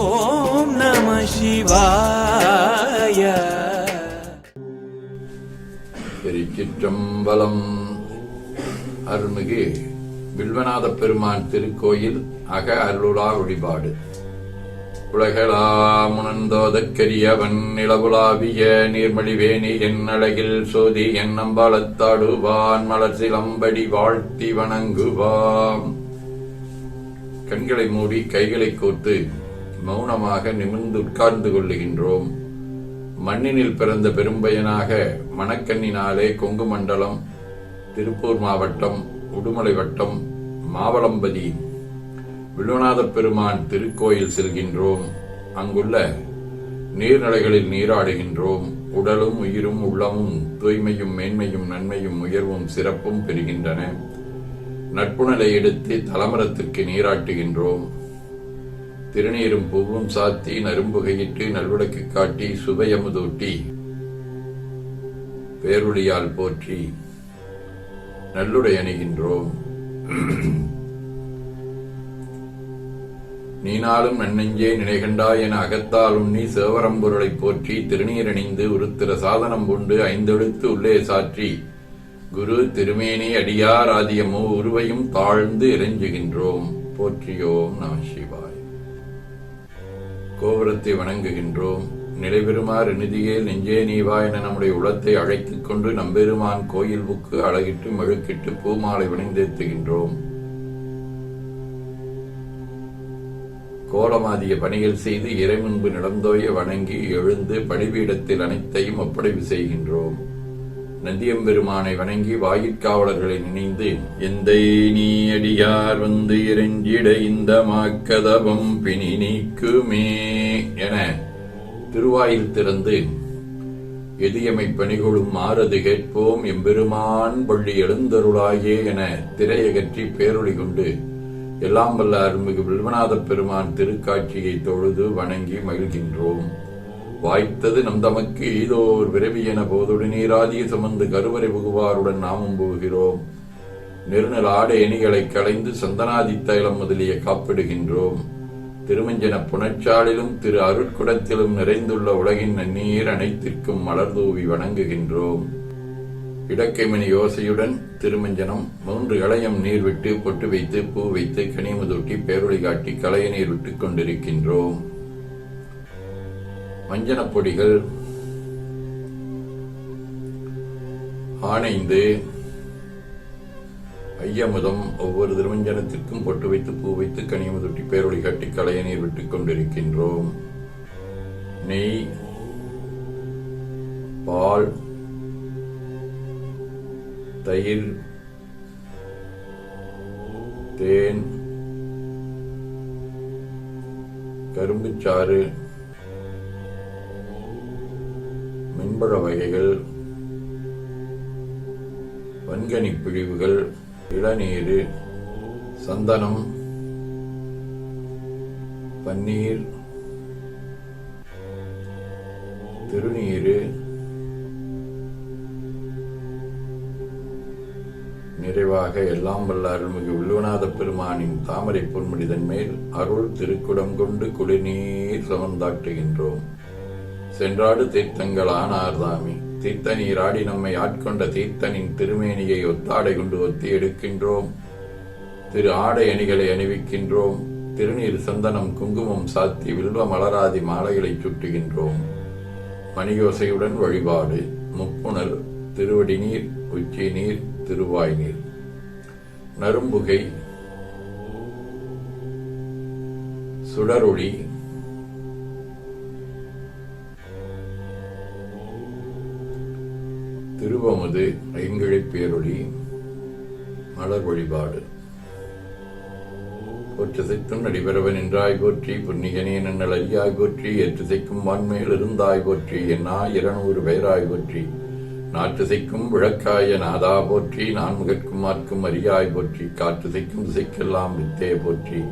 ஓம் நம சிவாய. திருச்சிற்றம்பலம் அருள்மிகு வில்வநாத பெருமான் திருக்கோயில் அக அருளா வழிபாடு. உலகளாமுணந்தோதற்கரியவன் நிலவுலாவிய நீர்மழிவேணி என் அழகில் சோதி என் நம்பாளத்தாடுவான் மலர் சிலம்படி வாழ்த்தி வணங்குவாம் கண்களை மூடி கைகளை கோர்த்து மௌனமாக நிமிர்ந்து உட்கார்ந்து கொள்ளுகின்றோம். மண்ணினில் பிறந்த பெரும்பயனாக மணக்கண்ணினாலே கொங்கு மண்டலம் திருப்பூர் மாவட்டம் உடுமலை வட்டம் மாவளம்பதி வில்வநாத பெருமான் திருக்கோயில் செல்கின்றோம். அங்குள்ள நீர்நிலைகளில் நீராடுகின்றோம். உடலும் உயிரும் உள்ளமும் தூய்மையும் மேன்மையும் நன்மையும் உயர்வும் சிறப்பும் பெறுகின்றன. நட்புணலை எடுத்து தலமரத்திற்கு நீராட்டுகின்றோம். திருநீரும் பூவும் சாத்தி நரும்புகையிட்டு நல்விளக்கு காட்டி சுவையமுதூட்டி பேருளியால் போற்றி நல்லுடை அணிகின்றோம் நீனாலும் நன்னெஞ்சே நினைகண்டாய் என அகத்தால் உண்ணி சேவரம்பொருளைப் போற்றி திருநீரணிந்து உருத்திர சாதனம் கொண்டு ஐந்தெழுத்து உள்ளே சாற்றி குரு திருமேனி அடியார் ஆதியமோ உருவையும் தாழ்ந்து இறைஞ்சுகின்றோம். போற்றியோம் நம சிவா கோபுரத்தை வணங்குகின்றோம். நிலைபெறுமாறு நிதியே நெஞ்சே நீவா என நம்முடைய உளத்தை அழைத்துக் கொண்டு நம்பெருமான் கோயில் புக்கு அழகிட்டு மெழுக்கிட்டு பூமாலை வணிந்தேத்துகின்றோம். கோலமாதிய பணிகள் செய்து இறைமுன்பு நடந்தோய வணங்கி எழுந்து பணிபீடத்தில் அனைத்தையும் ஒப்படைவு செய்கின்றோம். நந்தியம்பெருமானை வணங்கி வாயிற்காவலர்களை நினைந்து எந்தை நீ அடியார் வந்து இறைஞ்சிட இந்த மாக்கதவம் பிணி நீக்குமே என திருவாயில் திறந்து எதியமை பணிகொழும் மாறது கேட்போம். எம்பெருமான் பள்ளி எழுந்தருளாயே என திரையகற்றி பேரொழி கொண்டு எல்லாம் வல்ல அருள்மிகு வில்வநாத பெருமான் திருக்காட்சியை தொழுது வணங்கி மகிழ்கின்றோம். வாய்த்தது நம் தமக்கு ஈதோர் விரவி என போதுடனே ராஜிய சுமந்து கருவறை புகுவாருடன் நாமும் போகிறோம். நெருநல் ஆடை எணிகளை களைந்து சந்தனாதி தைலம் முதலிய காப்பிடுகின்றோம். திருமஞ்சன புனச்சாலிலும் திரு அருட்குடத்திலும் நிறைந்துள்ள உலகின் நன்னீர் அனைத்திற்கும் மலர்தூவி வணங்குகின்றோம். இடக்கைமணி யோசையுடன் திருமஞ்சனம் மூன்று இளையம் நீர் விட்டு பொட்டு வைத்து பூ வைத்து கனிமுதூட்டி பேரொழி காட்டி களைய நீர் விட்டுக் கொண்டிருக்கின்றோம். மஞ்சனப் பொடிகள் ஆணைந்து ஐயமுதம் ஒவ்வொரு திருமஞ்சனத்திற்கும் பொட்டு வைத்து பூ வைத்து கனியமுதொட்டி பேரொழி காட்டி களைய நீர் விட்டுக் கொண்டிருக்கின்றோம். நெய் பால் தயிர் தேன் கரும்புச்சாறு மின்பழ வகைகள் வன்கனி பிழிவுகள் இளநீர் சந்தனம் பன்னீர் திருநீர் நிறைவாக எல்லாம் வல்ல அருள்மிகு வில்வநாத பெருமானின் தாமரை பொன்முடிதன் மேல் அருள் திருக்குடம் கொண்டு குடிநீர் சமந்தாட்டுகின்றோம் சென்றாடு தீர்த்தங்கள் ஆனார்தாமி தீர்த்த நீராடி நம்மை ஆட்கொண்ட தீர்த்தனின் திருமேனியை ஒத்தாடை கொண்டு ஒத்தி எடுக்கின்றோம். திரு ஆடை அணிகளை அணிவிக்கின்றோம். திருநீர் சந்தனம் குங்குமம் சாத்தி வில்வ மலராதி மாலைகளை சுட்டுகின்றோம். மணியோசையுடன் வழிபாடு. முப்புணர் திருவடி நீர் உச்சி நீர் திருவாய் நீர். நரும்புகை சுடரொளி திருவமுது ஐங்கிழைப் பேரொளி மலர் வழிபாடு. போற்றசைத்தும் நடிபெறவன் என்றாய் போற்றி புன்னியனே நன்னல் அறியாய் போற்றி ஏற்றுசைக்கும் வான்மேல் இருந்தாய் போற்றி என்னா இருநூறு பெயராய் போற்றி. நாற்றுசைக்கும் விளக்காய நாதா போற்றி நான்முகற்கும் மார்க்கும் அறியாய் போற்றி காற்றுசைக்கும் திசைக்கெல்லாம் வித்தே போற்றி.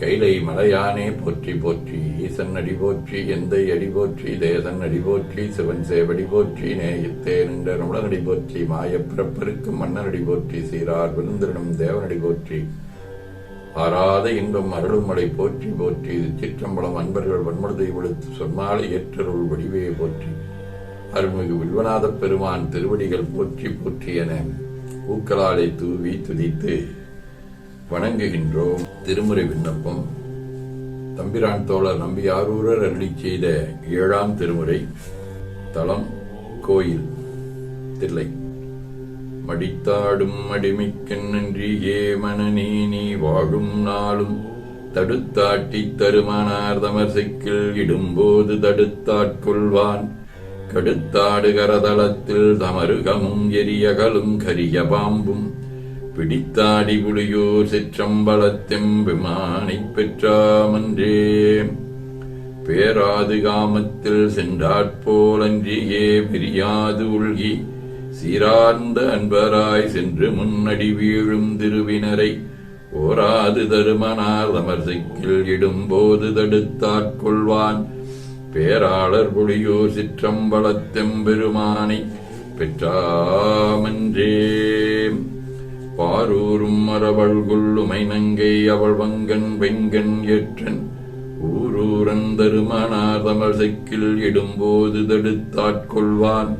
கைலை மலையானே போற்றி போற்றி ஈசன் அடி போற்றி எந்தை அடி போற்றி தேசன் அடி போற்றி சிவன் சேவடி போற்றி நேயத்தே நின்ற நுடனடி போற்றி மாயப்பிறப்பருக்கும் மன்னனடி போற்றி சீரார் விருந்திரனும் தேவனடி போற்றி. ஆறாத இன்பம் அருளுமலை போற்றி போற்றி சிற்றம்பலம் அன்பர்கள் வன்முழுதை விழுத்து சொன்னாலே ஏற்றருள் வடிவே போற்றி. அருள்மிகு வில்வநாதப் பெருமான் திருவடிகள் போற்றி போற்றி என ஊக்கலாலை தூவி துதித்து வணங்குகின்றோம். திருமுறை விண்ணப்பம். தம்பிரான் தோழர் நம்பி ஆரூரர் அருளி செய்த ஏழாம் திருமுறை தலம் கோயில் தில்லை. மடித்தாடும் அடிமைக்கண் நன்றியே மனநீ நீ வாழும் நாளும். தடுத்தாட்டி தருமானார் தமர்சைக்கில் இடும்போது தடுத்தாட்கொள்வான். கடுத்தாடு கரதளத்தில் தமருகமும் எரியகலும் கரிய பாம்பும். பிடித்தாடி புலியோர் சிற்றம்பலத்தெம் விமானைப் பெற்றாமன்றே. பேராது காமத்தில் சென்றாற்போலன்றியே பிரியாது உள்கி சீரார்ந்த அன்பராய் சென்று முன்னடி வீழும் திருவினரை ஓராது தருமனார் தமர்சைக்கில் இடும்போது தடுத்தாட்கொள்வான் பேராளர் புலியோர் சிற்றம்பலத்தெம்பெருமானை பெற்றாமன்றே. பாரூரும் மரவள்குள்ளுமை நங்கை அவள் வங்கன் வெங்கன் ஏற்றன். ஊரூரன் தருமனார் தமிழ் செக்கில் இடும்போது தடுத்தாட்கொள்வான்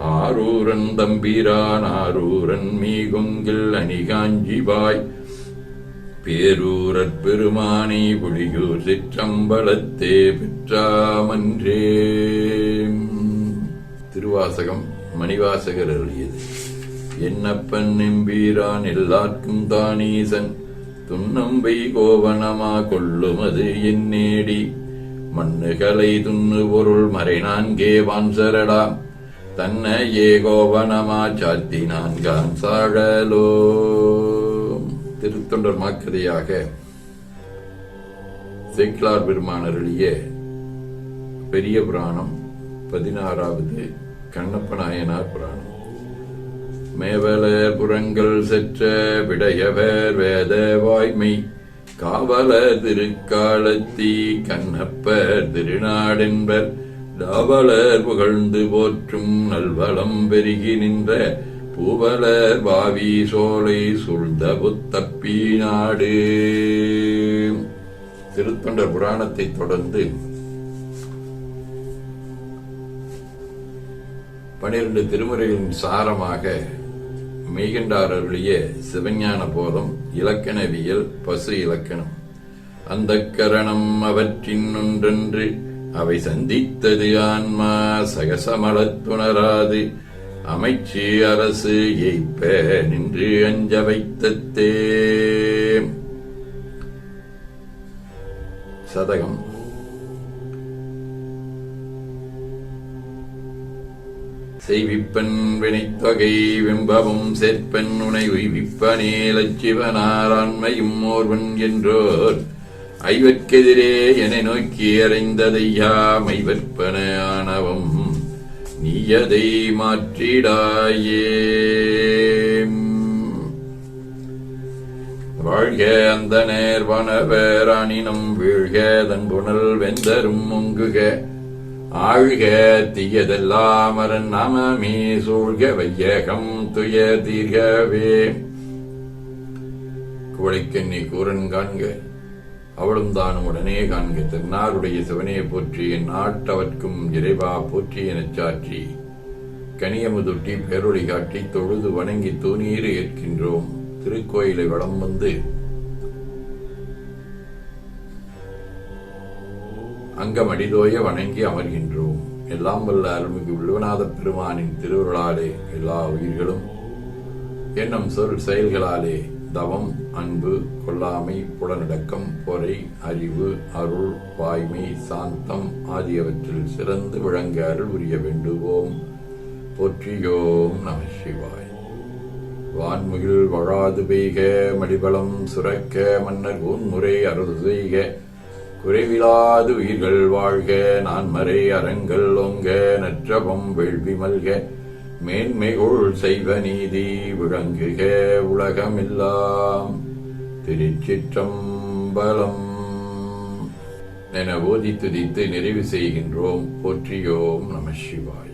ஆரூரன் தம்பீரான் ஆரூரன் மீகொங்கில் அணிகாஞ்சிவாய் பேரூரற் பெருமானே புலியூர் சிற்றம்பலத்தே பெற்றாமன்றே. திருவாசகம் மணிவாசகர் அருளியது என்னப்பன் நம்பீரான் எல்லார்க்கும் தானீசன். துன்னம்பை கோவனமா கொள்ளுமது என்னேடி மண்ணுகளை துண்ணு பொருள் மறை வான்சரடாம் வான்சரடா. தன்ன ஏ கோவனமா சாத்தி நான்கான் சாழலோ. திருத்தொண்டர் மாக்கதையாக சேக்கிலார் பெருமானருளிய பெரிய புராணம் பதினாறாவது கண்ணப்ப நாயனார் புராணம். மேவலர் புறங்கள் செற்ற விடையவர் வேத வாய்மை. காவலர் திருக்காலத்தி கண்ணப்பர் திருநாடென்பர். தாவலர் புகழ்ந்து போற்றும் நல்வளம் பெருகி நின்ற பூவலர் பாவி சோலை சூழ்ந்த புத்தப்பி நாடு. திருத்தொண்டர் புராணத்தை தொடர்ந்து பனிரெண்டு திருமுறைகளின் சாரமாக மெய்கண்டார் அருளிய சிவஞான போதம் இலக்கணவியல் பசு இலக்கணம். அந்த கரணம் அவற்றின் ஒன்றென்று அவை சந்தித்தது ஆன்மா சகசமலத்துணராது அமைச்சு அரசு எய்ப்ப நின்று அஞ்ச வைத்தத்தே. சதகம். செய்விப்பன் வினைத்தொகை வெம்பவும் சேர்ப்பன் உனை உய்விப்பனே லட்சிவனாராண்மையும் ஓர்வன் என்றோர். ஐவர்க்கெதிரே என நோக்கி அறைந்ததையா ஐவற்பன ஆணவம். நீயதை மாற்றிடாயே. வாழ்க அந்த நேர்வனவராணினம் வீழ்க தன் புனல் வெந்தரும் முங்குக ஆழ்க தீயதெல்லாம் அரண் நாமமே சூழ்க வையகம் துய தீர்கவே. குவளைக்கண்ணி கூரன் காண்க அவளும் தானும் உடனே காண்க திருநாருடைய சிவனே போற்றி நாட்டவர்க்கும் இறைவா போற்றி எனச் சாற்றி. கனியமுதுட்டி பேரொழி காட்டி தொழுது வணங்கி தூணீறு ஏற்கின்றோம். திருக்கோயிலை வளம் வந்து அங்கமடிதோய வணங்கி அமர்கின்றோம். எல்லாம் வல்ல அருள்மிகு விழுவநாத பெருமானின் திருவருளாலே எல்லா உயிர்களும் எண்ணம் சொல் செயல்களாலே தவம் அன்பு கொல்லாமை புலநடக்கம் பொறை அறிவு அருள் வாய்மை சாந்தம் ஆகியவற்றில் சிறந்து விளங்க அருள் புரிய வேண்டுவோம். போற்றியோம் நம சிவாய். வான்முகில் வழாது பெய்க மடிபலம் சுரக்க மன்னர் ஊன்முறை அருள் செய்க. குறைவிலாது உயிர்கள் வாழ்க நான்மறை அறங்கள் ஒங்க நற்றபம் வேள்வி மல்க. மேன்மைகுள் செய்வ நீதி விளங்குக உலகமெல்லாம் திருச்சிற்றம்பலம். என ஓதி துதித்து நிறைவு செய்கின்றோம். போற்றியோம் நம சிவாய்.